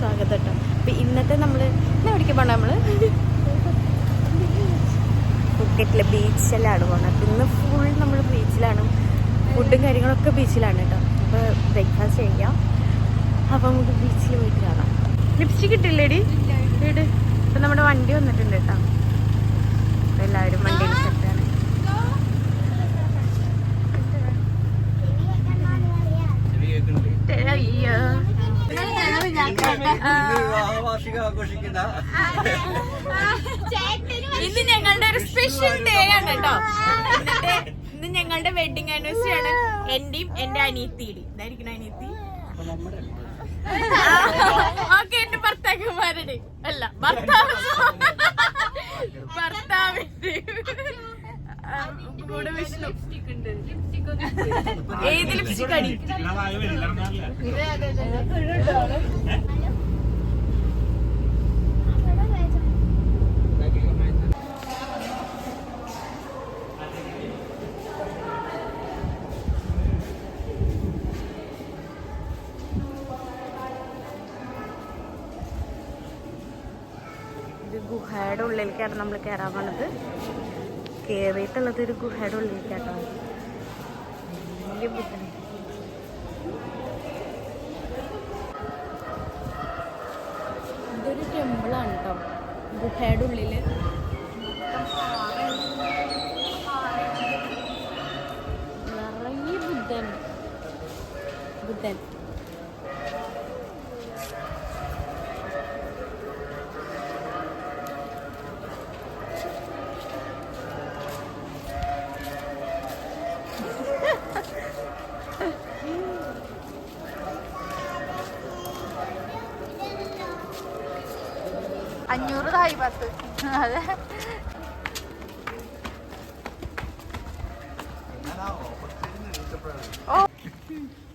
സ്വാഗതം കേട്ടോ അപ്പം ഇന്നത്തെ നമ്മൾ ഇന്ന് എവിടേക്ക് പോകണം നമ്മൾ ഫുക്കറ്റിലെ ബീച്ചിലാണ് പോകണം അപ്പം ഇന്ന് ഫുൾ നമ്മൾ ബീച്ചിലാണ്. ഫുഡും കാര്യങ്ങളൊക്കെ ബീച്ചിലാണ് കേട്ടോ. അപ്പോൾ ബ്രേക്ക്ഫാസ്റ്റ് ചെയ്യാം. അപ്പം നമുക്ക് ബീച്ചിൽ പോയിട്ട് കാണാം. ലിപ്സ്റ്റിക് ഇട്ടില്ലേടി? വീട് ഇപ്പം നമ്മുടെ വണ്ടി വന്നിട്ടുണ്ട് കേട്ടോ. എല്ലാവരും വണ്ടിയിൽ ഇന്ന് ഞങ്ങളുടെ ഒരു സ്പെഷ്യൽ ഡേ ആണ് കേട്ടോ ഇന്നത്തെ ഇന്ന് ഞങ്ങളുടെ വെഡിങ് ആനിവേഴ്സറി ആണ്. എന്റെയും എന്റെ അനിയത്തിയുടെ ഇതായിരിക്കണം അനിയത്തി? ഓക്കെ എന്റെ ഭർത്താക്കന്മാരുടെ അല്ല ഭർത്താവ്. ഭർത്താവിന്റെ കൂടെ വിഷ്ണു. ഏത് ലിപ്സ്റ്റിക് അടി? ഇത് ഗുഹയുടെ ഉള്ളിലേക്കാണ് നമ്മൾ കയറാൻ പോണത്. കയറിയിട്ടുള്ളത് ഒരു ഗുഹയുടെ ഉള്ളിലേക്കാട്ടോ. വലിയ ബുദ്ധൻ ഇതൊരു ടെമ്പിളാണ് കേട്ടോ ഗുഹയുടെ ഉള്ളിൽ അഞ്ഞൂറ് തായി പത്ത്. അതെ.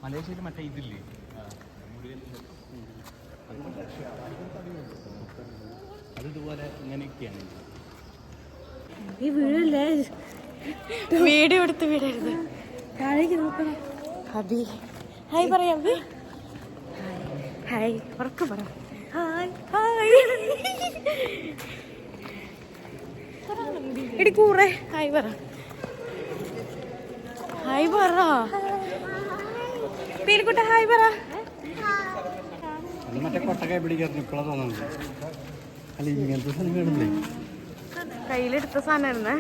മലേഷ്യയിൽ മറ്റേ ഇതില്ലേ? അത് ഇതുപോലെ ഇങ്ങനെയൊക്കെയാണ്. ഈ വീടല്ലേ? വീഡിയോ എടുത്ത് വീടരുത് താഴേക്ക് നോക്കണം. അബി. ഹായ് പറയാം അബി. ഹായ്. ഉറക്കെ പറ. ഹായ്. ഹായ്. എടി കൂറെ ഹായ് പറ. ഹായ് പറ. പീലിക്കുട്ട ഹായ് പറ. മറ്റേ കൊട്ടക്കായ പിടിക്കാറ് ഇപ്പോഴാണ് തോന്നുന്നത്. അല്ല ഇങ്ങനത്തെ സാധനം കയ്യിലെടുത്ത സാധനമായിരുന്നേ.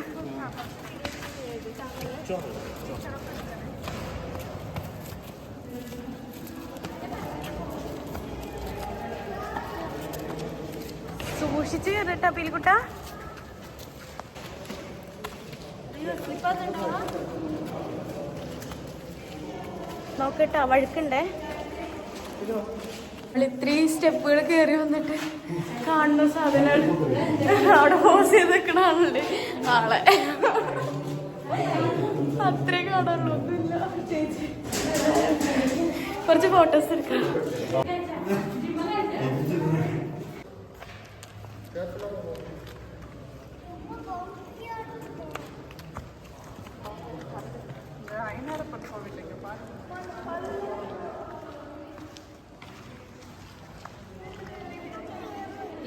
സൂക്ഷിച്ച് കേട്ടോ പീലിക്കുട്ട. നോക്കട്ടോ വഴുക്കണ്ടേ? ഇത്രയും സ്റ്റെപ്പുകൾ കയറി വന്നിട്ട് കാണുന്ന സാധനമാണ്. അവിടെ പോസ് ചെയ്ത് നിൽക്കണ ആളുണ്ട് ആളെ. അത്രേ കാണാനുള്ളൂ ചേച്ചി കുറച്ച് ഫോട്ടോസ്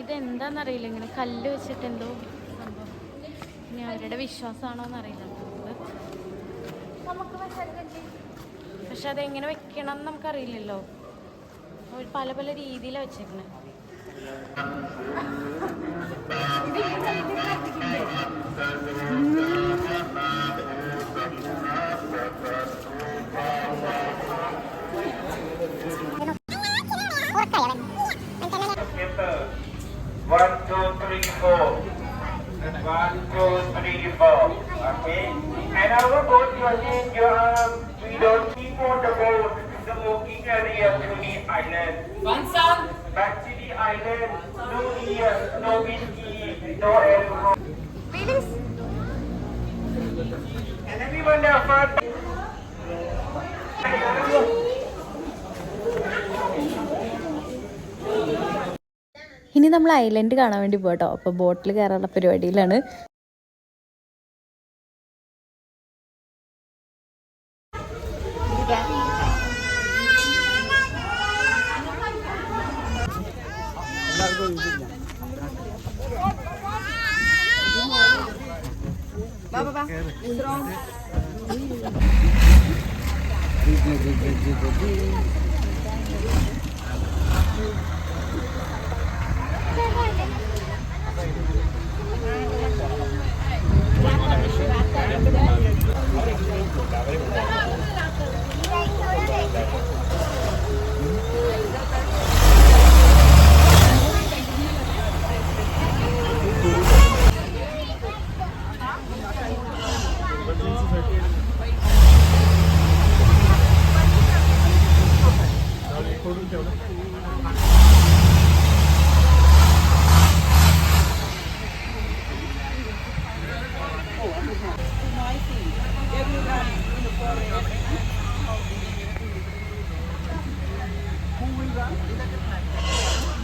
ഇതെന്താന്നറിയില്ല ഇങ്ങനെ കല്ല് വെച്ചിട്ട് എന്തോ സംഭവം. ഇനി അവരുടെ വിശ്വാസമാണോ എന്നറിയില്ല പക്ഷെ അതെങ്ങനെ വെക്കണം എന്ന് നമുക്കറിയില്ലല്ലോ. അവർ പല പല രീതിയിലാണ് വെച്ചേക്കണേ. One, two, three, four. One, two, three, four. Okay. And our boat using your um, we don't keep on the boat. The walking area to the island. One. Back to the island. No ear, no whiskey, no alcohol. And everyone there for... ഇനി നമ്മൾ island കാണാൻ വേണ്ടി പോട്ടോ അപ്പോൾ ബോട്ടിൽ കയറാനുള്ള പരിപാടിയിലാണ് Vai, Baba, strong.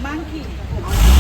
Monkey.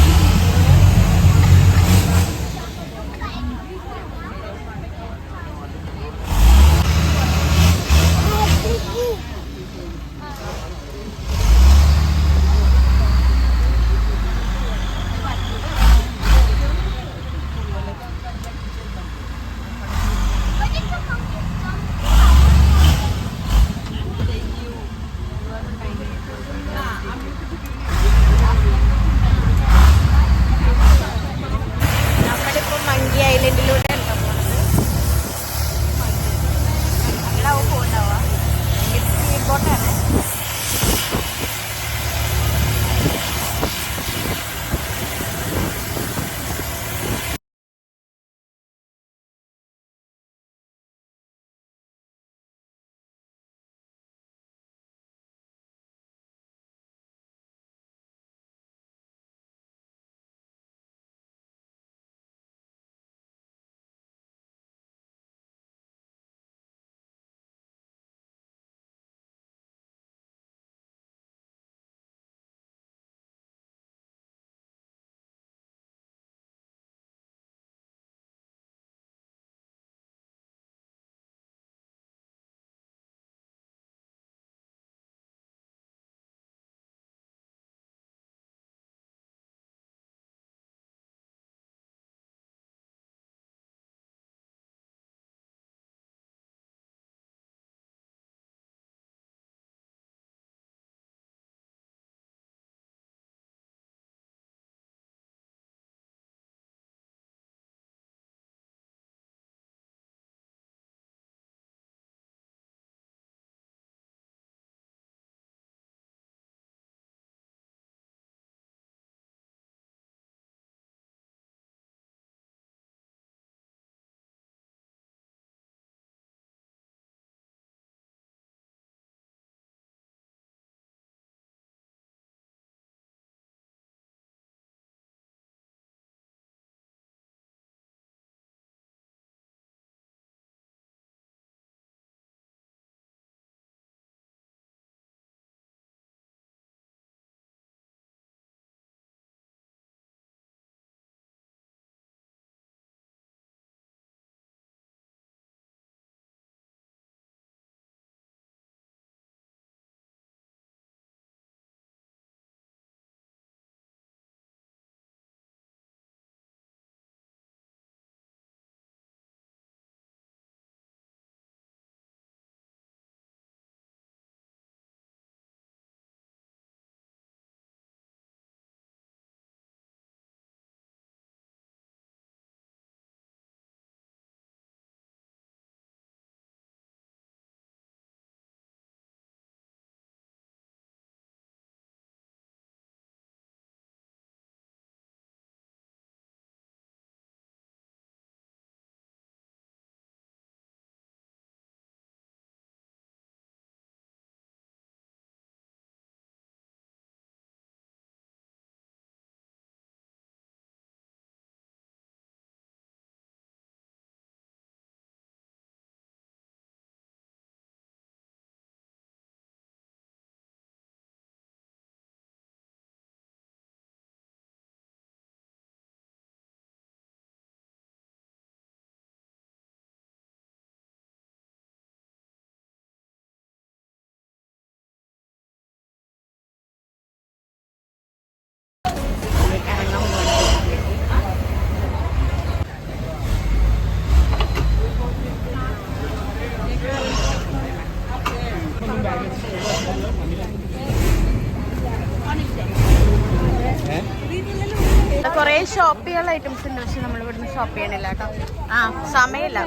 Shop ചെയ്യാനുള്ള items ഉണ്ട് പക്ഷെ നമ്മൾ ഇവിടുന്ന് ഷോപ്പ് ചെയ്യണില്ല കേട്ടോ. ആ സമയമില്ല.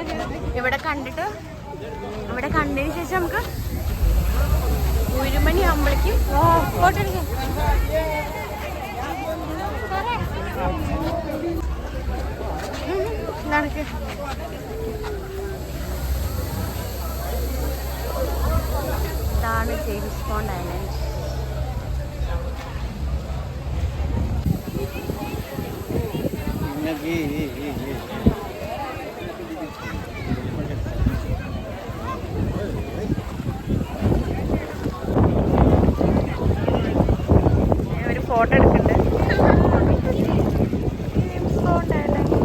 ഇവിടെ കണ്ടിട്ട് ഇവിടെ കണ്ടതിന് ശേഷം നമുക്ക് ഒരു മണി ആകുമ്പോഴേക്കും ഇതാണ് ജെയിംസ് ബോണ്ട് ഐലൻഡ് ഒരു ഫോട്ടോ എടുക്കുന്നുണ്ട് ജെയിംസ് ബോണ്ട് ഐലൻഡ്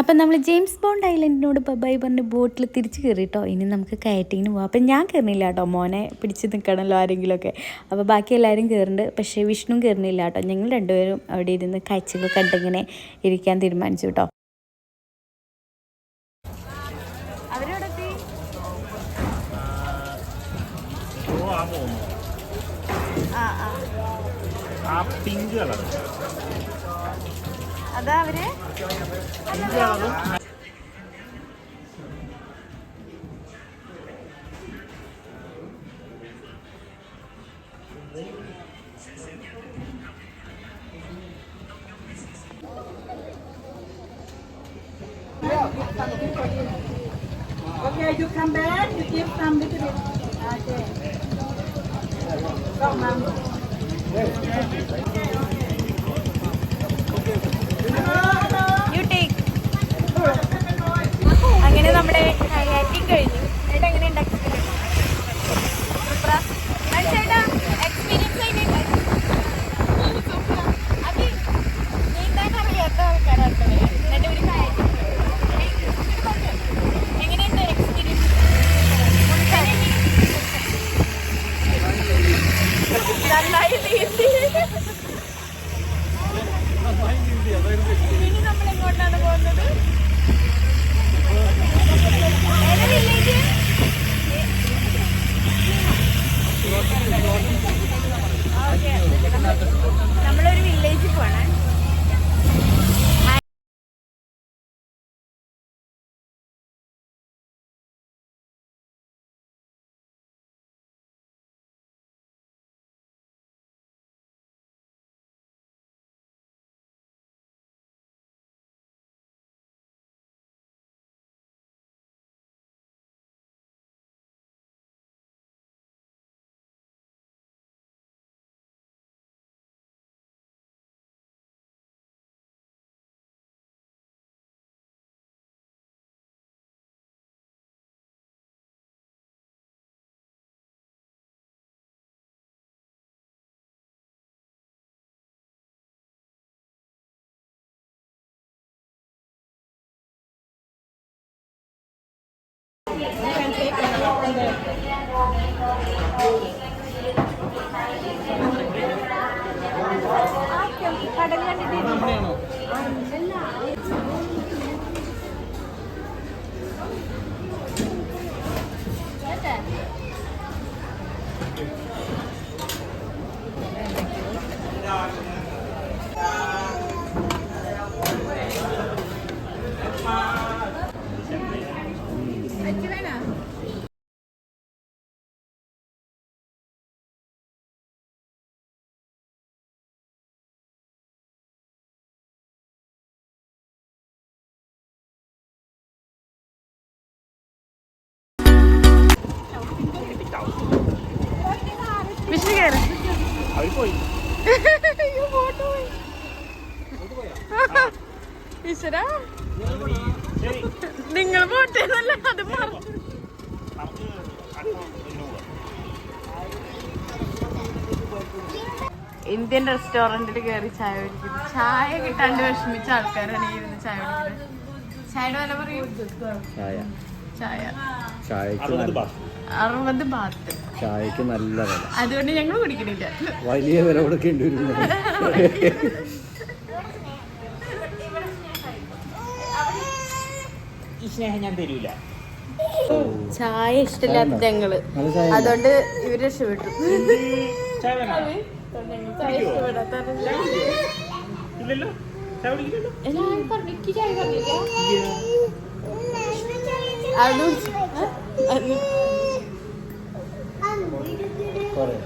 അപ്പം നമ്മൾ ജെയിംസ് ബോണ്ട് ഐലൻഡിനോട് ബൈ പറഞ്ഞ് ബോട്ടിൽ തിരിച്ച് കയറി കേട്ടോ ഇനി നമുക്ക് കയറ്റിങ്ങിന് പോകാം അപ്പം ഞാൻ കയറുന്നില്ല കേട്ടോ. മോനെ പിടിച്ച് നിൽക്കണമല്ലോ ആരെങ്കിലുമൊക്കെ. അപ്പോൾ ബാക്കി എല്ലാവരും കയറുന്നുണ്ട്. പക്ഷേ വിഷ്ണു കയറുന്നില്ല കേട്ടോ. ഞങ്ങൾ രണ്ടുപേരും അവിടെ ഇരുന്ന് കാഴ്ചകൾ കണ്ടിങ്ങനെ ഇരിക്കാൻ തീരുമാനിച്ചു കേട്ടോ. ആ pink colour അതാ അവര് പിങ്ക് കളറും Okay, you come back, you give some little bit. Okay. Go, mom. You take അങ്ങനെ നമ്മുടെ കയാറ്റിംഗ് കഴിഞ്ഞു. ചേട്ടാ എങ്ങനെ ഉണ്ടാക്കിയിട്ടുണ്ട് ചേട്ടാ എക്സ്പീരിയൻസ് കഴിഞ്ഞിട്ട് അത് നീന്താൻ അറിയാത്ത ആൾക്കാരാണ് എന്നിട്ട് ഒരു kayaking. എങ്ങനെയുണ്ട് എക്സ്പീരിയൻസ് നന്നായി നീന്തി. You can take it from the... Thank. Vishnu കയറി ഈശ്വരാ. നിങ്ങൾ പോട്ടേന്നല്ല അത് പോവാം ഇന്ത്യൻ റെസ്റ്റോറന്റിൽ കയറി ചായ കുടിക്കുന്നത് ചായ കിട്ടാണ്ട് വിഷമിച്ച ആൾക്കാരാണ് ഈ ഇരുന്ന് ചായ കുടിക്കുന്നത്. ചായയുടെ വില പറയൂ. ചായ. ചായ. അറുപത് ബാത്ത്. ചായക്ക് നല്ല വില. അതുകൊണ്ട് ഞങ്ങൾ കുടിക്കണില്ല. വലിയ വില കൊടുക്കേണ്ടി വരും. ചായ ഇഷ്ടമില്ലാത്ത ഞങ്ങൾ. അതുകൊണ്ട് ഇവർ രക്ഷപ്പെട്ടു. അതും. കുറേ